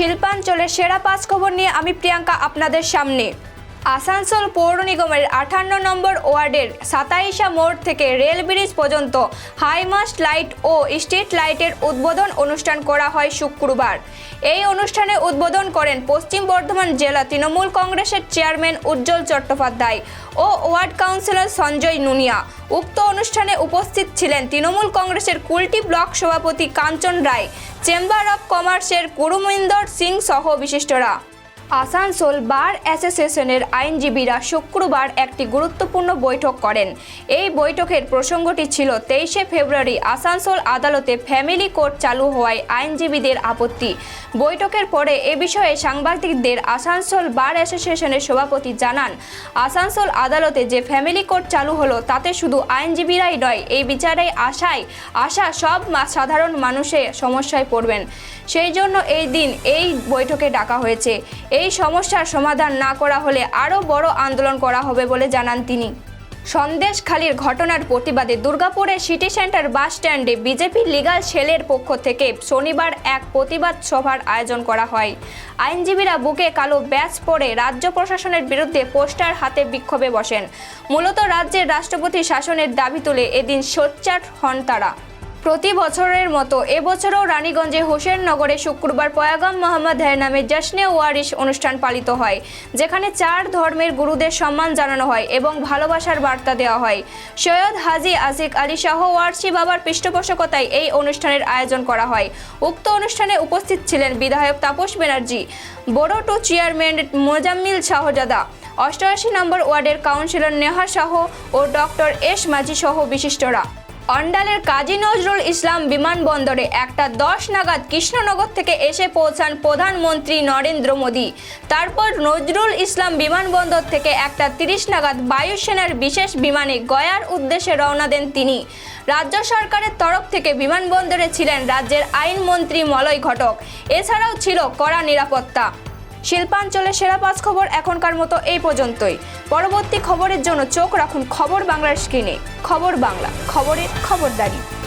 শিল্পাঞ্চলের সেরা পাঁচ খবর নিয়ে আমি প্রিয়াঙ্কা আপনাদের সামনে। আসানসোল পৌর নিগমের আঠান্ন নম্বর ওয়ার্ডের সাতাইশা মোড় থেকে রেল ব্রিজ পর্যন্ত হাইমাস্ট লাইট ও স্ট্রিট লাইটের উদ্বোধন অনুষ্ঠান করা হয় শুক্রবার। এই অনুষ্ঠানে উদ্বোধন করেন পশ্চিম বর্ধমান জেলা তৃণমূল কংগ্রেসের চেয়ারম্যান উজ্জ্বল চট্টোপাধ্যায় ও ওয়ার্ড কাউন্সিলর সঞ্জয় নুনিয়া। উক্ত অনুষ্ঠানে উপস্থিত ছিলেন তৃণমূল কংগ্রেসের কুলটি ব্লক সভাপতি কাঞ্চন রায়, চেম্বার অব কমার্সের গুরুমিন্দর সিং সহ বিশিষ্টরা। আসানসোল বার অ্যাসোসিয়েশনের আইনজীবীরা শুক্রবার একটি গুরুত্বপূর্ণ বৈঠক করেন। এই বৈঠকের প্রসঙ্গটি ছিল তেইশে ফেব্রুয়ারি আসানসোল আদালতে ফ্যামিলি কোর্ট চালু হওয়ায় আইনজীবীদের আপত্তি। বৈঠকের পরে এ বিষয়ে সাংবাদিকদের আসানসোল বার অ্যাসোসিয়েশনের সভাপতি জানান, আসানসোল আদালতে যে ফ্যামিলি কোর্ট চালু হলো তাতে শুধু আইনজীবীরাই নয়, এই বিচারে আশায় আশা সব সাধারণ মানুষে সমস্যায় পড়বেন। সেই জন্য এই দিন এই বৈঠকে ডাকা হয়েছে। এই সমস্যার সমাধান না করা হলে আরও বড় আন্দোলন করা হবে বলে জানান তিনি। সন্দেশখালীর ঘটনার প্রতিবাদে দুর্গাপুরের সিটি সেন্টার বাস স্ট্যান্ডে বিজেপি লিগাল সেলের পক্ষ থেকে শনিবার এক প্রতিবাদ সভার আয়োজন করা হয়। আইনজীবীরা বুকে কালো ব্যাচ পরে রাজ্য প্রশাসনের বিরুদ্ধে পোস্টার হাতে বিক্ষোভে বসেন। মূলত রাজ্যের রাষ্ট্রপতি শাসনের দাবি তুলে এদিন সোচ্চার হন তারা। প্রতি বছরের মতো এবছরও রানীগঞ্জে হোসেননগরে শুক্রবার পয়াগম মোহাম্মদ হের নামে জশ্নে ওয়ারিশ অনুষ্ঠান পালিত হয়, যেখানে চার ধর্মের গুরুদের সম্মান জানানো হয় এবং ভালোবাসার বার্তা দেওয়া হয়। সৈয়দ হাজি আসিক আলী শাহ ওয়ারসি বাবার পৃষ্ঠপোষকতায় এই অনুষ্ঠানের আয়োজন করা হয়। উক্ত অনুষ্ঠানে উপস্থিত ছিলেন বিধায়ক তাপস ব্যানার্জি বড় টু চেয়ারম্যান মোজাম্মিল শাহজাদা, অষ্টআশি নম্বর ওয়ার্ডের কাউন্সিলর নেহা শাহ ও ডক্টর এস মাঝি সহ বিশিষ্টরা। অন্ডালের কাজী নজরুল ইসলাম বিমানবন্দরে একটা দশ নাগাদ কৃষ্ণনগর থেকে এসে পৌঁছান প্রধানমন্ত্রী নরেন্দ্র মোদী। তারপর নজরুল ইসলাম বিমানবন্দর থেকে একটা তিরিশ নাগাদ বায়ুসেনার বিশেষ বিমানে গয়ার উদ্দেশ্যে রওনা দেন তিনি। রাজ্য সরকারের তরফ থেকে বিমানবন্দরে ছিলেন রাজ্যের আইনমন্ত্রী মলয় ঘটক। এছাড়াও ছিল কড়া নিরাপত্তা। শিল্পাঞ্চলের সেরা পাঁচ খবর এখনকার মতো এই পর্যন্তই। পরবর্তী খবরের জন্য চোখ রাখুন খবর বাংলার স্ক্রিনে। খবর বাংলা, খবরের খবরদারি।